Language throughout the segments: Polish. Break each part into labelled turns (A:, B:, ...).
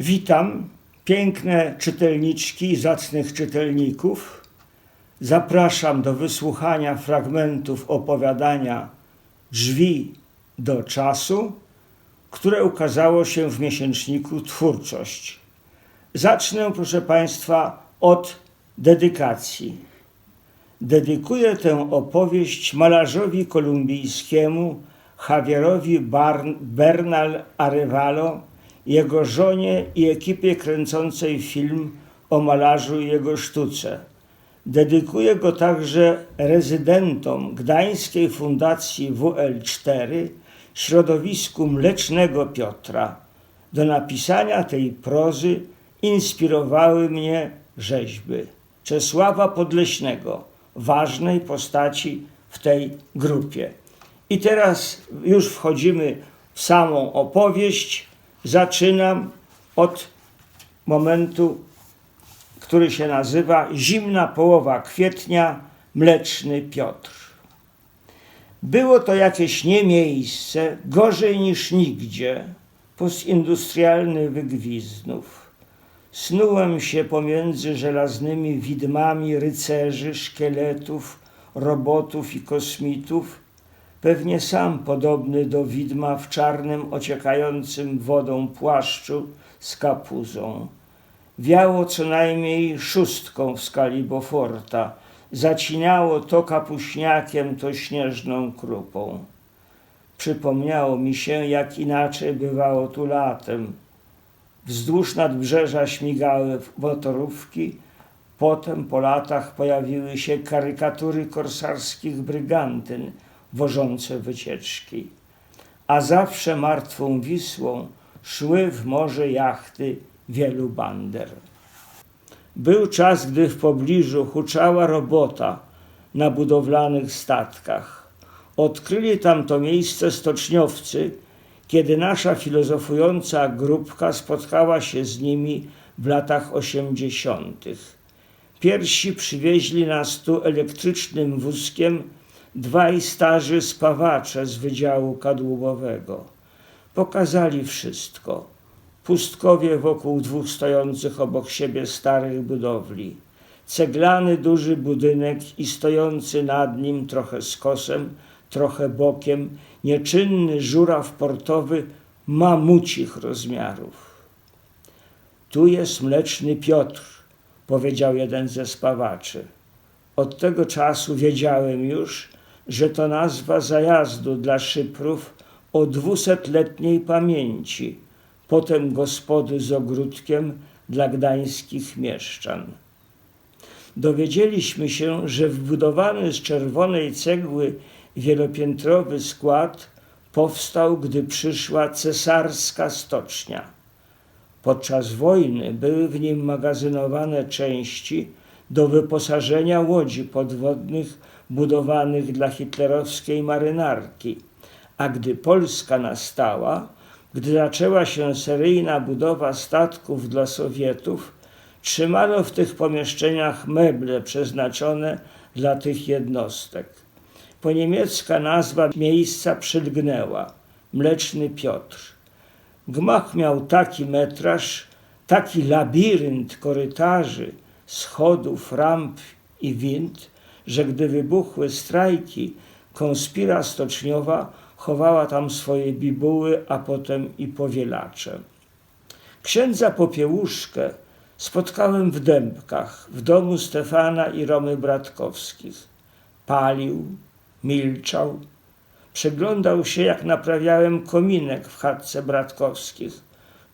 A: Witam piękne czytelniczki zacnych czytelników. Zapraszam do wysłuchania fragmentów opowiadania Drzwi do czasu, które ukazało się w miesięczniku Twórczość. Zacznę, proszę Państwa, od dedykacji. Dedykuję tę opowieść malarzowi kolumbijskiemu Javierowi Bernal Arevalo, jego żonie i ekipie kręcącej film o malarzu i jego sztuce. Dedykuję go także rezydentom Gdańskiej Fundacji WL4, środowisku Mlecznego Piotra. Do napisania tej prozy inspirowały mnie rzeźby Czesława Podleśnego, ważnej postaci w tej grupie. I teraz już wchodzimy w samą opowieść. Zaczynam od momentu, który się nazywa Zimna połowa kwietnia, Mleczny Piotr. Było to jakieś nie miejsce, gorzej niż nigdzie, postindustrialny wygwizdnów. Snułem się pomiędzy żelaznymi widmami rycerzy, szkieletów, robotów i kosmitów, pewnie sam podobny do widma w czarnym, ociekającym wodą płaszczu z kapuzą. Wiało co najmniej szóstką w skali Beauforta, zacinało to kapuśniakiem, to śnieżną krupą. Przypomniało mi się, jak inaczej bywało tu latem. Wzdłuż nadbrzeża śmigały motorówki, potem po latach pojawiły się karykatury korsarskich brygantyn wożące wycieczki. A zawsze martwą Wisłą szły w morze jachty wielu bander. Był czas, gdy w pobliżu huczała robota na budowlanych statkach. Odkryli tam to miejsce stoczniowcy, kiedy nasza filozofująca grupka spotkała się z nimi w latach osiemdziesiątych. Pierwsi przywieźli nas tu elektrycznym wózkiem dwaj starzy spawacze z Wydziału Kadłubowego. Pokazali wszystko. Pustkowie wokół dwóch stojących obok siebie starych budowli. Ceglany duży budynek i stojący nad nim trochę skosem, trochę bokiem, nieczynny żuraw portowy mamucich rozmiarów. Tu jest mleczny Piotr, powiedział jeden ze spawaczy. Od tego czasu wiedziałem już, że to nazwa zajazdu dla Szyprów o dwusetletniej pamięci, potem gospody z ogródkiem dla gdańskich mieszczan. Dowiedzieliśmy się, że wbudowany z czerwonej cegły wielopiętrowy skład powstał, gdy przyszła cesarska stocznia. Podczas wojny były w nim magazynowane części do wyposażenia łodzi podwodnych budowanych dla hitlerowskiej marynarki. A gdy Polska nastała, gdy zaczęła się seryjna budowa statków dla Sowietów, trzymano w tych pomieszczeniach meble przeznaczone dla tych jednostek. Po niemiecka nazwa miejsca przylgnęła Mleczny Piotr. Gmach miał taki metraż, taki labirynt korytarzy, schodów, ramp i wind, że gdy wybuchły strajki, konspira stoczniowa chowała tam swoje bibuły, a potem i powielacze. Księdza Popiełuszkę spotkałem w Dębkach, w domu Stefana i Romy Bratkowskich. Palił, milczał, przyglądał się, jak naprawiałem kominek w chatce Bratkowskich.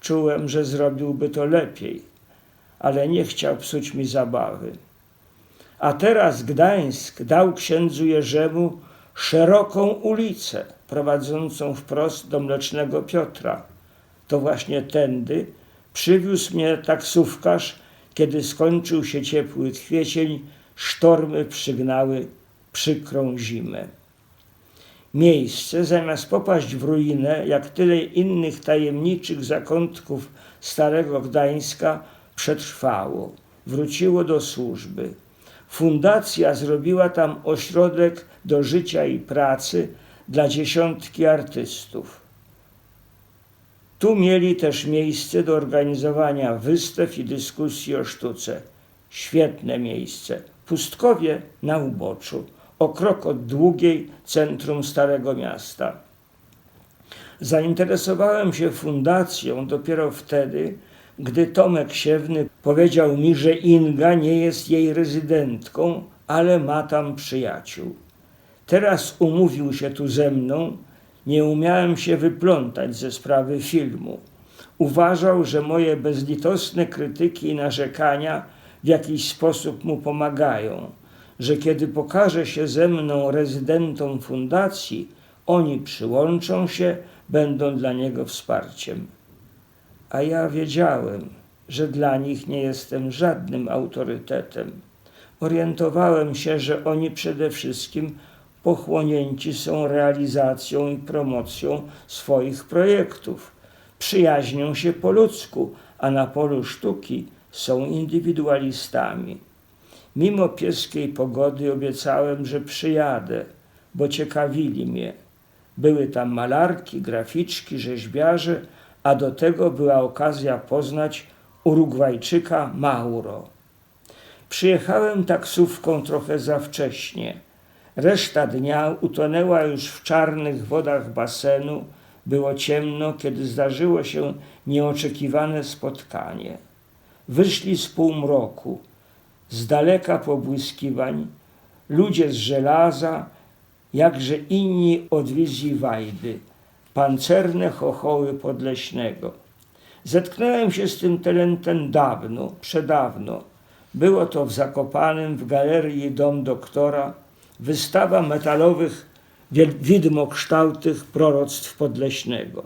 A: Czułem, że zrobiłby to lepiej, ale nie chciał psuć mi zabawy. A teraz Gdańsk dał księdzu Jerzemu szeroką ulicę prowadzącą wprost do Mlecznego Piotra. To właśnie tędy przywiózł mnie taksówkarz, kiedy skończył się ciepły kwiecień, sztormy przygnały przykrą zimę. Miejsce, zamiast popaść w ruinę, jak tyle innych tajemniczych zakątków Starego Gdańska, przetrwało, wróciło do służby. Fundacja zrobiła tam ośrodek do życia i pracy dla dziesiątki artystów. Tu mieli też miejsce do organizowania wystaw i dyskusji o sztuce. Świetne miejsce. Pustkowie na uboczu, o krok od długiej centrum Starego Miasta. Zainteresowałem się fundacją dopiero wtedy, gdy Tomek Siewny powiedział mi, że Inga nie jest jej rezydentką, ale ma tam przyjaciół. Teraz umówił się tu ze mną, nie umiałem się wyplątać ze sprawy filmu. Uważał, że moje bezlitosne krytyki i narzekania w jakiś sposób mu pomagają, że kiedy pokaże się ze mną rezydentom fundacji, oni przyłączą się, będą dla niego wsparciem. A ja wiedziałem, że dla nich nie jestem żadnym autorytetem. Orientowałem się, że oni przede wszystkim pochłonięci są realizacją i promocją swoich projektów. Przyjaźnią się po ludzku, a na polu sztuki są indywidualistami. Mimo pieskiej pogody obiecałem, że przyjadę, bo ciekawili mnie. Były tam malarki, graficzki, rzeźbiarze, a do tego była okazja poznać Urugwajczyka Mauro. Przyjechałem taksówką trochę za wcześnie. Reszta dnia utonęła już w czarnych wodach basenu. Było ciemno, kiedy zdarzyło się nieoczekiwane spotkanie. Wyszli z półmroku, z daleka pobłyskiwań, ludzie z żelaza, jakże inni od wizji Wajdy, pancerne chochoły Podleśnego. Zetknąłem się z tym talentem dawno, przedawno. Było to w Zakopanem, w galerii Dom Doktora, wystawa metalowych widmokształtych proroctw Podleśnego.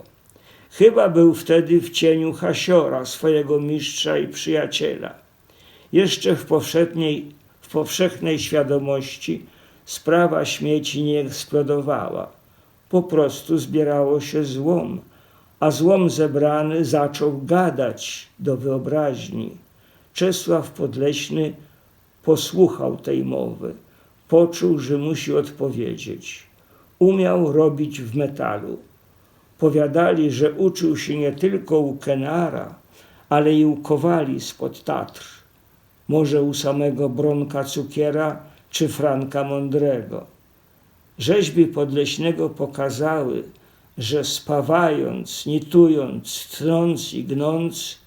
A: Chyba był wtedy w cieniu Hasiora, swojego mistrza i przyjaciela. Jeszcze w w powszechnej świadomości sprawa śmieci nie eksplodowała. Po prostu zbierało się złom, a złom zebrany zaczął gadać do wyobraźni. Czesław Podleśny posłuchał tej mowy, poczuł, że musi odpowiedzieć. Umiał robić w metalu. Powiadali, że uczył się nie tylko u Kenara, ale i u Kowali spod Tatr, może u samego Bronka Cukiera czy Franka Mądrego. Rzeźby Podleśnego pokazały, że spawając, nitując, tnąc i gnąc,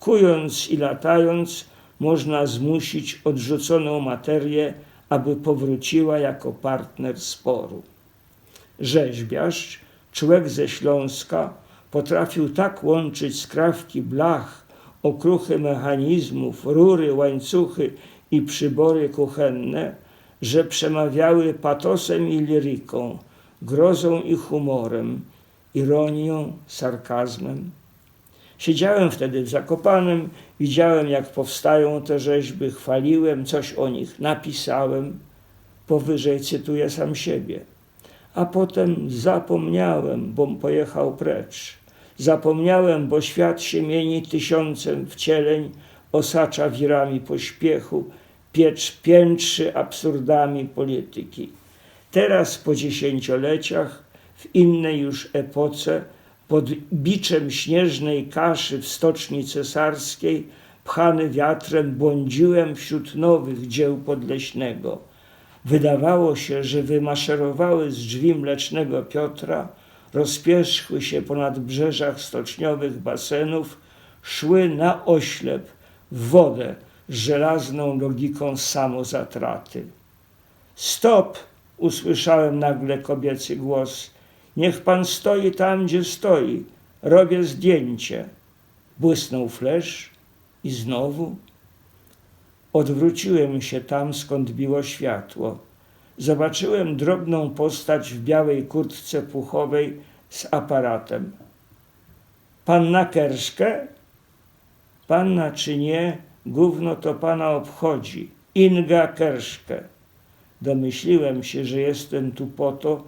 A: kując i latając, można zmusić odrzuconą materię, aby powróciła jako partner sporu. Rzeźbiarz, człowiek ze Śląska, potrafił tak łączyć skrawki blach, okruchy mechanizmów, rury, łańcuchy i przybory kuchenne, że przemawiały patosem i liryką, grozą i humorem, ironią, sarkazmem. Siedziałem wtedy w Zakopanem, widziałem jak powstają te rzeźby, chwaliłem, coś o nich napisałem, powyżej cytuję sam siebie. A potem zapomniałem, bom pojechał precz. Zapomniałem, bo świat się mieni tysiącem wcieleń, osacza wirami pośpiechu, piecz piętrzy absurdami polityki. Teraz po dziesięcioleciach, w innej już epoce, pod biczem śnieżnej kaszy w stoczni cesarskiej, pchany wiatrem, błądziłem wśród nowych dzieł Podleśnego. Wydawało się, że wymaszerowały z drzwi Mlecznego Piotra, rozpierzchły się ponad brzeżach stoczniowych basenów, szły na oślep, w wodę, żelazną logiką samozatraty. Stop! usłyszałem nagle kobiecy głos. Niech pan stoi tam, gdzie stoi. Robię zdjęcie. Błysnął flesz i znowu. Odwróciłem się tam, skąd biło światło. Zobaczyłem drobną postać w białej kurtce puchowej z aparatem. Panna Kerszkę? Panna czy nie, gówno to pana obchodzi. Inga Kerszkę. Domyśliłem się, że jestem tu po to,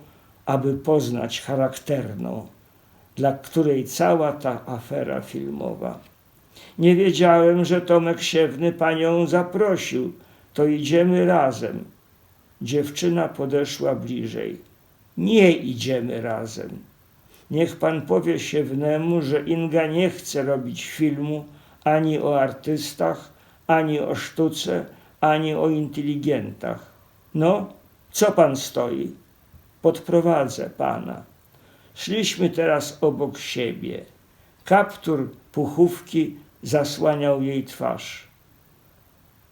A: aby poznać charakterną, dla której cała ta afera filmowa. Nie wiedziałem, że Tomek Siewny panią zaprosił. To idziemy razem. Dziewczyna podeszła bliżej. Nie idziemy razem. Niech pan powie Siewnemu, że Inga nie chce robić filmu ani o artystach, ani o sztuce, ani o inteligentach. No, co pan stoi? Podprowadzę pana. Szliśmy teraz obok siebie. Kaptur puchówki zasłaniał jej twarz.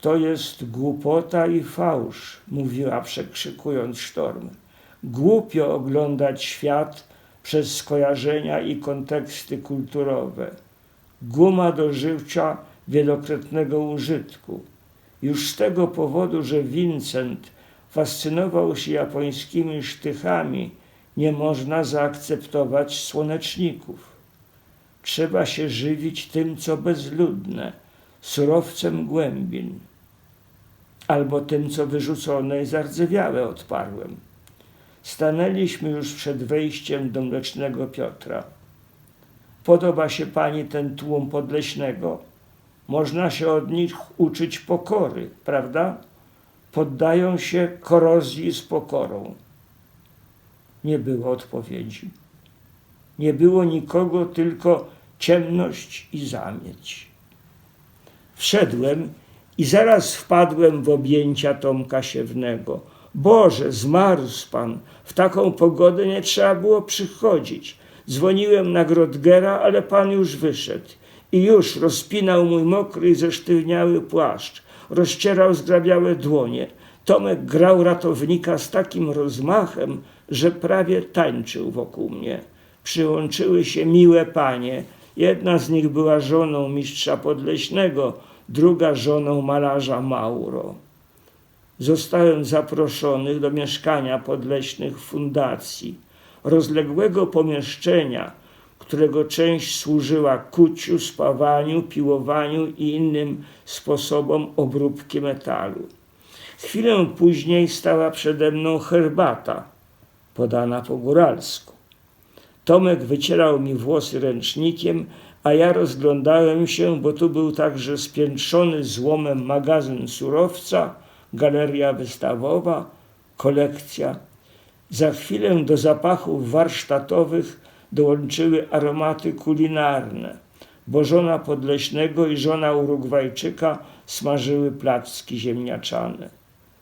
A: To jest głupota i fałsz, mówiła przekrzykując sztorm. Głupio oglądać świat przez skojarzenia i konteksty kulturowe. Guma do życia wielokrotnego użytku. Już z tego powodu, że Vincent fascynował się japońskimi sztychami, nie można zaakceptować słoneczników. Trzeba się żywić tym, co bezludne, surowcem głębin, albo tym, co wyrzucone i zardzewiałe, odparłem. Stanęliśmy już przed wejściem do Mlecznego Piotra. Podoba się pani ten tłum podleśnego? Można się od nich uczyć pokory, prawda? Poddają się korozji z pokorą. Nie było odpowiedzi. Nie było nikogo, tylko ciemność i zamieć. Wszedłem i zaraz wpadłem w objęcia Tomka Siewnego. Boże, zmarł pan. W taką pogodę nie trzeba było przychodzić. Dzwoniłem na Grodgera, ale pan już wyszedł. I już rozpinał mój mokry i zesztywniały płaszcz. Rozcierał zgrabiałe dłonie. Tomek grał ratownika z takim rozmachem, że prawie tańczył wokół mnie. Przyłączyły się miłe panie. Jedna z nich była żoną mistrza podleśnego, druga żoną malarza Mauro. Zostałem zaproszony do mieszkania podleśnych fundacji, rozległego pomieszczenia, którego część służyła kuciu, spawaniu, piłowaniu i innym sposobom obróbki metalu. Chwilę później stała przede mną herbata, podana po góralsku. Tomek wycierał mi włosy ręcznikiem, a ja rozglądałem się, bo tu był także spiętrzony złomem magazyn surowca, galeria wystawowa, kolekcja. Za chwilę do zapachów warsztatowych dołączyły aromaty kulinarne, bo żona Podleśnego i żona Urugwajczyka smażyły placki ziemniaczane.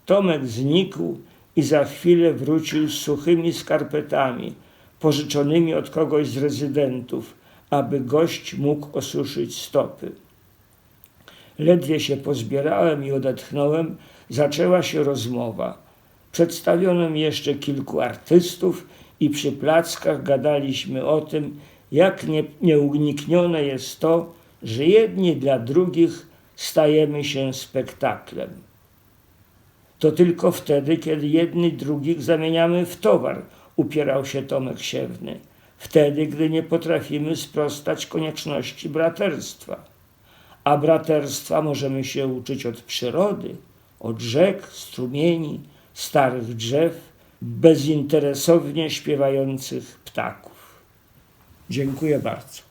A: Tomek znikł i za chwilę wrócił z suchymi skarpetami, pożyczonymi od kogoś z rezydentów, aby gość mógł osuszyć stopy. Ledwie się pozbierałem i odetchnąłem, zaczęła się rozmowa. Przedstawiono mi jeszcze kilku artystów i przy plackach gadaliśmy o tym, jak nie, nieuniknione jest to, że jedni dla drugich stajemy się spektaklem. To tylko wtedy, kiedy jedni drugich zamieniamy w towar, upierał się Tomek Siewny. Wtedy, gdy nie potrafimy sprostać konieczności braterstwa. A braterstwa możemy się uczyć od przyrody, od rzek, strumieni, starych drzew, bezinteresownie śpiewających ptaków. Dziękuję bardzo.